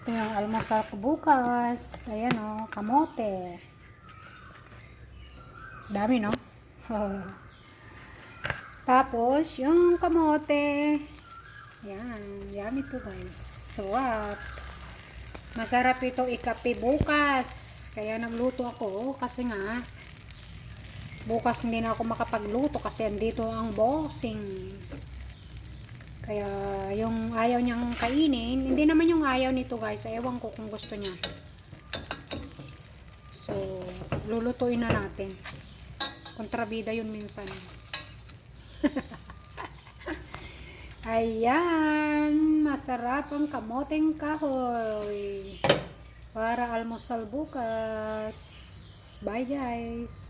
Ito yung almusal ko bukas. Ayan o, kamote. Dami, no? Tapos, yung kamote. Ayan, yummy to guys. Sarap. Masarap ito ikape bukas. Kaya nagluto ako kasi nga bukas hindi na ako makapagluto kasi andito ang bossing. Kaya yung ayaw niyang kainin, hindi naman yung ayaw nito guys. Ewan ko kung gusto niya. So, lulutuin na natin. Kontrabida yun minsan. Ayan, masarap ang kamoteng kahoy. Para almusal bukas. Bye guys.